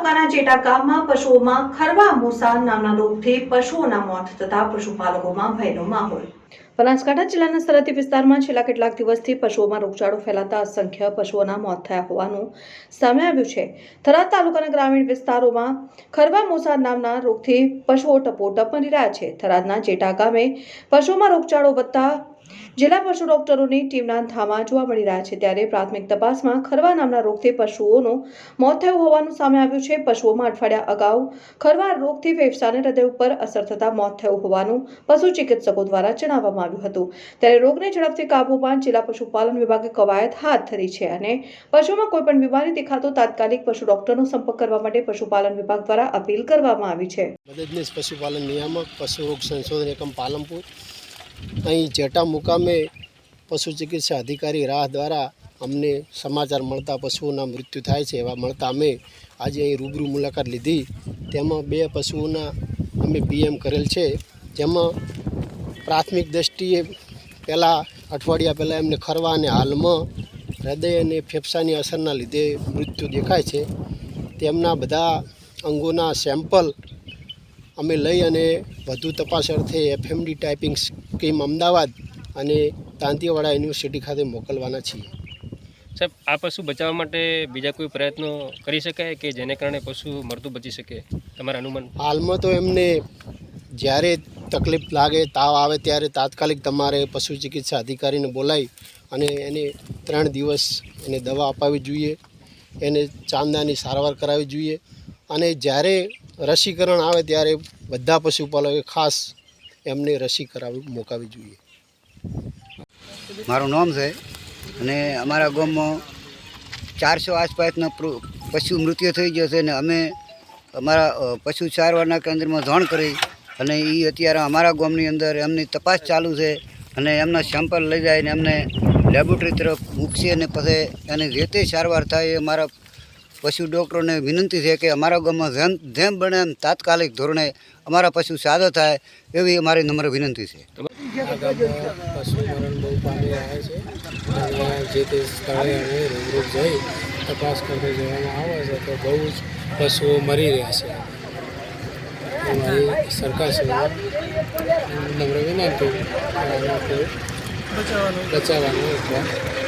તાલુકાના જેટા ગામમાં પશુઓમાં ખરવા મૂસા નામના રોગથી પશુઓના મોત થતા પશુપાલકોમાં ભયનો માહોલ. બનાસકાંઠા જિલ્લાના સરહદી વિસ્તારમાં છેલ્લા કેટલાક દિવસથી પશુઓમાં રોગચાળો ફેલાતા અસંખ્ય પશુઓના મોત થયા હોવાનું સામે આવ્યું છે. થરાદ તાલુકાના ગ્રામીણ વિસ્તારોમાં ખરવા મોસા નામના રોગથી પશુઓ ટપોટપ મરી રહ્યા છે. થરાદના જેટા ગામે પશુઓમાં રોગચાળો વધતા જિલ્લા પશુ ડોક્ટરોની ટીમના ધામા જોવા મળી રહ્યા છે ત્યારે પ્રાથમિક તપાસમાં ખરવા નામના રોગથી પશુઓનું મોત થયું હોવાનું સામે આવ્યું છે. પશુઓમાં અઠવાડિયા અગાઉ ખરવા રોગથી ફેફસાને હૃદય ઉપર અસર થતાં મોત થયું હોવાનું પશુ ચિકિત્સકો દ્વારા જણાવવામાં આવ્યું હતું. ત્યારે રોગને ઝડપથી કાબૂમાં જિલ્લા પશુપાલન વિભાગે કવાયત હાથ ધરી છે અને પશુમાં કોઈપણ બીમારી દેખાતો તાત્કાલિક પશુ ડોક્ટરનો સંપર્ક કરવા માટે પશુપાલન વિભાગ દ્વારા અપીલ કરવામાં આવી છે. પશુપાલન નિયામક, પશુ રોગ સંશોધન એકમ પાલનપુર અહીં જેટા મુકામે પશુ ચિકિત્સા અધિકારી રાહ દ્વારા અમને સમાચાર મળતા પશુઓના મૃત્યુ થાય છે એવા મળતા અમે આજે અહીં રૂબરૂ મુલાકાત લીધી. તેમાં બે પશુઓના અમે પીએમ કરેલ છે. જેમાં પ્રાથમિક દ્રષ્ટિએ પહેલાં અઠવાડિયા પહેલાં એમને ખરવા અને હાલમાં હૃદય અને ફેફસાની અસરના લીધે મૃત્યુ દેખાય છે. તેમના બધા અંગોના સેમ્પલ અમે લઈ અને વધુ તપાસ અર્થે એફએમડી ટાઈપિંગ સ્કીમ અમદાવાદ અને તાંતિયાવાડા યુનિવર્સિટી ખાતે મોકલવાના છીએ. સાહેબ આ પશુ બચાવવા માટે બીજા કોઈ પ્રયત્નો કરી શકાય કે જેને કારણે પશુ મરતું બચી શકે? તમારા અનુમાન? હાલમાં તો એમને જ્યારે તકલીફ લાગે તાવ આવે ત્યારે તાત્કાલિક તમારે પશુ ચિકિત્સા અધિકારીને બોલાવી અને એને ત્રણ દિવસ એને દવા અપાવી જોઈએ એને ચાંદાની સારવાર કરાવવી જોઈએ. અને જ્યારે રસીકરણ આવે ત્યારે બધા પશુપાલકોએ ખાસ એમને રસી કરાવી મોકાવી જોઈએ. મારું નામ છે અને અમારા ગામમાં ચારસો આસપાસના પશુ મૃત્યુ થઈ ગયો છે અને અમે અમારા પશુ સારવારના કેન્દ્રમાં જાણ કરી અને એ અત્યારે અમારા ગામની અંદર એમની તપાસ ચાલુ છે અને એમના સેમ્પલ લઈ જાય અને એમને લેબોરેટરી તરફ મૂકશે અને પછી એની જે સારવાર થાય એ અમારા પશુ ડૉક્ટરોને વિનંતી છે કે અમારા ગામમાં જેમ જેમ બને એમ તાત્કાલિક ધોરણે અમારા પશુ સાજો થાય એવી અમારી નમ્ર વિનંતી છે. પશુ બહુ પામી રહ્યા છે. તપાસ કરતા જવામાં આવે છે તો બહુ જ પશુઓ મરી રહ્યા છે. અમારી સરકાર નમ્ર વિનંતી. બચાવવાનું. બચાવવાનો.